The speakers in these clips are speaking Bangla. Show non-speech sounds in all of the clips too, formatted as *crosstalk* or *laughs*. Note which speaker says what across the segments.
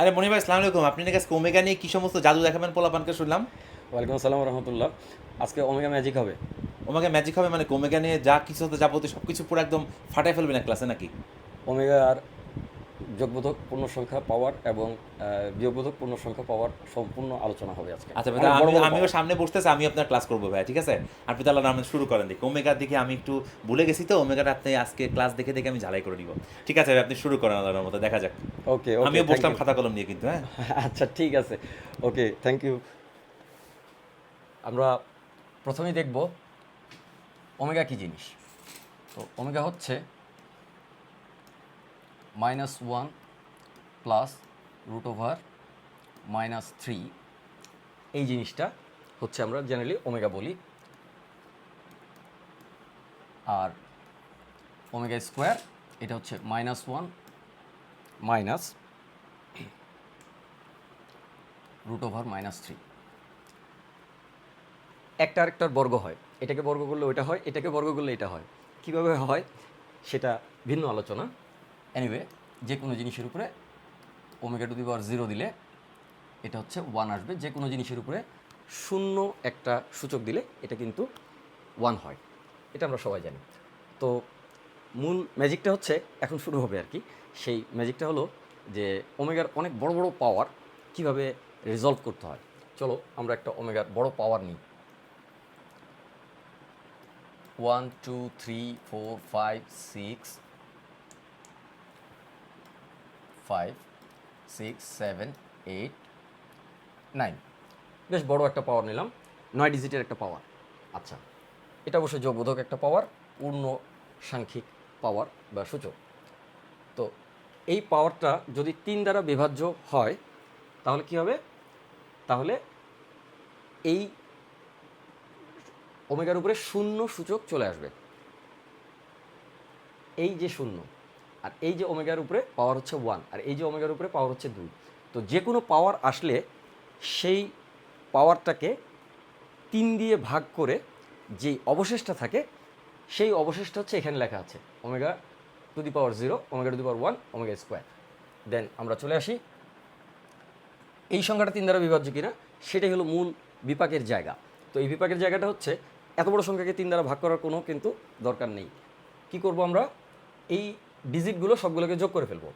Speaker 1: আরে মনি ভাই আসসালামু আলাইকুম। আপনি নাকি ওমেগা নিয়ে কি সমস্ত জাদু দেখাবেন? পোলাপানকে শুনলাম।
Speaker 2: ওয়ালাইকুম আসসালাম রহমতুল্লাহ। আজকে ওমেগা ম্যাজিক হবে।
Speaker 1: ওমেগা ম্যাজিক হবে মানে ওমেগা নিয়ে যা কিছু হতে যাবতীয় সব কিছু পুরো একদম ফাটাই ফেলবে না ক্লাসে নাকি?
Speaker 2: ওমেগার যোগবোধক পূর্ণ সংখ্যা পাওয়ার এবং বিয়োগবোধক পূর্ণ সংখ্যা পাওয়ার সম্পূর্ণ আলোচনা হবে আজকে।
Speaker 1: আচ্ছা ভাই আমি আমিও সামনে বসতেছি আমি আপনার ক্লাস করব ভাই ঠিক আছে? আপনি তাহলে নাম শুরু করেন দেখি। ওমেগার দিকে আমি একটু ভুলে গেছি তো ওমেগাটা আপনি আজকে ক্লাস দেখে দেখে আমি ঝালাই করে নিব। ঠিক আছে ভাই আপনি শুরু করেন আল্লাহর মতো দেখা যাক।
Speaker 2: ওকে
Speaker 1: আমিও বসলাম খাতা কলম নিয়ে কিন্তু হ্যাঁ? *laughs*
Speaker 2: আচ্ছা ঠিক আছে। ওকে থ্যাংক ইউ আমরা প্রথমেই দেখব ওমেগা কি জিনিস। তো ওমেগা হচ্ছে minus one plus root over minus three এই জিনিসটা হচ্ছে আমরা জেনারেলি ওমেগা বলি। আর ওমেগা স্কোয়ার এটা হচ্ছে minus one minus root over minus three একটা আরেকটার বর্গ হয়। এটাকে বর্গ করলে ওইটা হয়, এটাকে বর্গ করলে এটা হয়। কীভাবে হয়? সেটা ভিন্ন আলোচনা। এনিওয়ে যে কোনো জিনিসের উপরে omega to the power zero দিলে এটা হচ্ছে ওয়ান আসবে। যে কোনো জিনিসের উপরে শূন্য একটা সূচক দিলে এটা কিন্তু ওয়ান হয়। এটা আমরা সবাই জানি। তো মূল ম্যাজিকটা হচ্ছে এখন শুরু হবে আর কি। সেই ম্যাজিকটা হলো যে ওমেগার অনেক বড় বড় পাওয়ার কীভাবে রিজলভ করতে হয়। চলো আমরা একটা ওমেগার বড় পাওয়ার নিই। One two three four five six five six seven eight nine বেশ বড় একটা পাওয়ার নিলাম। নয় ডিজিটের একটা পাওয়ার আচ্ছা। এটা অবশ্যই যোগবোধক একটা পাওয়ার পূর্ণ সাংখ্যিক পাওয়ার বা সূচক। তো এই পাওয়ারটা যদি তিন দ্বারা বিভাজ্য হয়, তাহলে কি হবে? তাহলে এই ওমেগার উপরে শূন্য সূচক চলে আসবে। এই যে শূন্য আর এই যে ওমেগার উপরে পাওয়ার হচ্ছে ওয়ান, আর এই যে ওমেগার উপরে পাওয়ার হচ্ছে দুই। তো যে কোনো পাওয়ার আসলে সেই পাওয়ারটাকে তিন দিয়ে ভাগ করে যেই অবশেষটা থাকে, সেই অবশেষটা হচ্ছে এখানে লেখা আছে, omega to the power zero, omega to the power one, omega square. Then আমরা চলে আসি, এই সংখ্যাটা তিন দ্বারা বিভাজ্য কিনা, সেটাই হলো মূল বিপাকের জায়গা। তো এই বিপাকের জায়গাটা হচ্ছে, এত বড় সংখ্যাকে তিন দ্বারা ভাগ করার কোনো কিন্তু দরকার নেই। কি করব আমরা? এই ডিজিটগুলো সবগুলোকে যোগ করে ফেলব।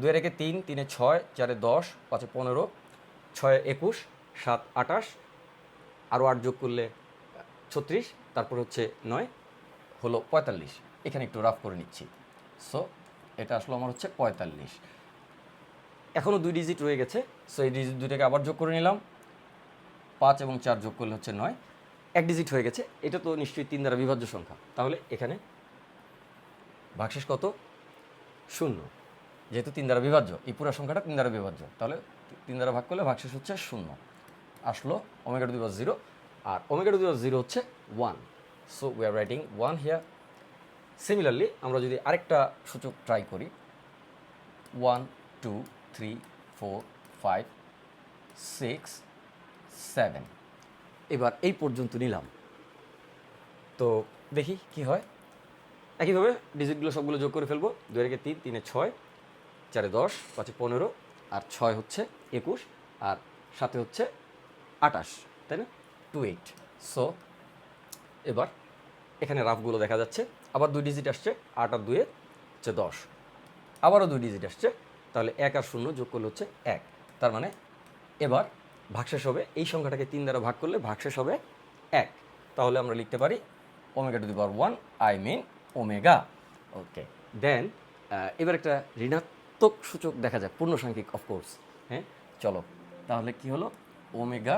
Speaker 2: দুই একে তিন, তিনে ছয়, চারে দশ, পাঁচে পনেরো, ছয় একুশ, সাত আটাশ আরও আট যোগ করলে ছত্রিশ, তারপর হচ্ছে নয়, হলো পঁয়তাল্লিশ। এখানে একটু রাফ করে নিচ্ছি। সো এটা আসলো আমার হচ্ছে পঁয়তাল্লিশ। এখনও দুই ডিজিট রয়ে গেছে সো এই ডিজিট দুইটাকে আবার যোগ করে নিলাম। পাঁচ এবং চার যোগ করলে হচ্ছে নয়। এক ডিজিট হয়ে গেছে, এটা তো নিশ্চয়ই তিন দ্বারা বিভাজ্য সংখ্যা। তাহলে এখানে ভাগশেষ কত? শূন্য। যেহেতু তিন দ্বারা বিভাজ্য, এই পুরো সংখ্যাটা তিন দ্বারা বিভাজ্য। তাহলে তিন দ্বারা ভাগ করলে ভাগশেষ হচ্ছে শূন্য। আসলো ওমেগা টু দি জিরো আর ওমেগা টু দি জিরো হচ্ছে one so we are writing one here similarly আমরা যদি আরেকটা সূচক ট্রাই করি one two three four five six seven এবার এই পর্যন্ত নিলাম। তো দেখি কি হয়। একইভাবে ডিজিটগুলো সবগুলো যোগ করে ফেলব। দুই রেখে তিন, তিনে ছয়, চারে দশ, পাঁচে পনেরো, আর ছয় হচ্ছে একুশ, আর সাথে হচ্ছে আটাশ, তাই না? Two eight. সো এবার এখানে রাফগুলো দেখা যাচ্ছে। আবার দুই ডিজিট আসছে, আট আর দুয়ে হচ্ছে দশ। আবারও দুই ডিজিট আসছে, তাহলে এক আর শূন্য যোগ করলে হচ্ছে এক। তার মানে এবার ভাগশেষ হবে, এই সংখ্যাটাকে তিন দ্বারা ভাগ করলে ভাগশেষ হবে এক। তাহলে আমরা লিখতে পারি omega to the power one I mean omega. Okay. Then এবার একটা ঋণাত্মক সূচক দেখা যায় পূর্ণ সাংখ্যিক অফকোর্স হ্যাঁ? চলো, তাহলে কি হলো? Omega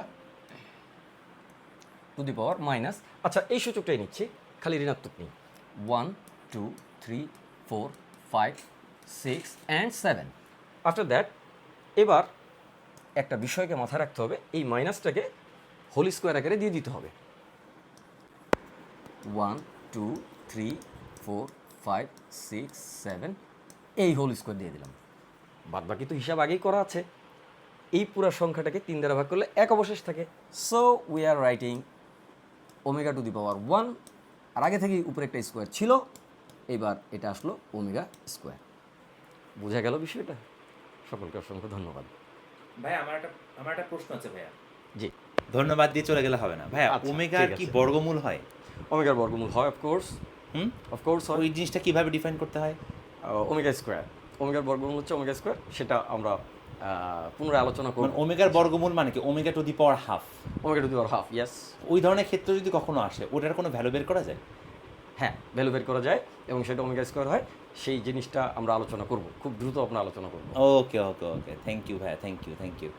Speaker 2: to the power minus আচ্ছা এই সূচকটাই নিচ্ছি, খালি ঋণাত্মক নেই। One, two, three, four, five, six and seven. After that এবার একটা বিষয়কে মাথায় রাখতে হবে, এই মাইনাসটাকে হোল স্কোয়ার আকারে দিয়ে দিতে হবে। One, two, three four five six seven এই হোল স্কোয়ার দিয়ে দিলাম। বাদ বাকি তো হিসাব আগেই করা আছে। এই পুরো সংখ্যাটাকে তিন দ্বারা ভাগ করলে এক অবশেষ থাকে। So we are writing omega to the power one আর আগে থেকেই উপরে একটা স্কোয়ার ছিল এবার এটা আসলো ওমেগা স্কোয়ার বোঝা গেল বিষয়টা? সকলকে অসংখ্য ধন্যবাদ।
Speaker 1: ভাই আমার একটা আমার একটা প্রশ্ন আছে ভাইয়া।
Speaker 2: জি।
Speaker 1: ধন্যবাদ দিয়ে চলে গেলে হবে না। ভাইয়া
Speaker 2: আচ্ছা,
Speaker 1: ওমেগার কি বর্গমূল হয়?
Speaker 2: ওমেগার বর্গমূল হয় অফকোর্স
Speaker 1: হুম?
Speaker 2: অফকোর্স
Speaker 1: ওই জিনিসটা কীভাবে ডিফাইন করতে হয়?
Speaker 2: ওমেগা স্কোয়ার ওমেগার বর্গমূল হচ্ছে ওমেগা স্কোয়ার সেটা আমরা পুনরায় আলোচনা করব।
Speaker 1: মানে ওমেগার বর্গমূল মানে কি? Omega to the power half
Speaker 2: omega to the power half yes
Speaker 1: ওই ধরনের ক্ষেত্রে যদি কখনো আসে ওটার কোনো ভ্যালু বের করা যায়?
Speaker 2: হ্যাঁ ভ্যালু বের করা যায় এবং সেটা ওমেগা স্কোয়ার হয়। সেই জিনিসটা আমরা আলোচনা করব। খুব দ্রুত আমরা আলোচনা করব।
Speaker 1: Okay okay okay thank you ভাইয়া থ্যাংক ইউ থ্যাংক ইউ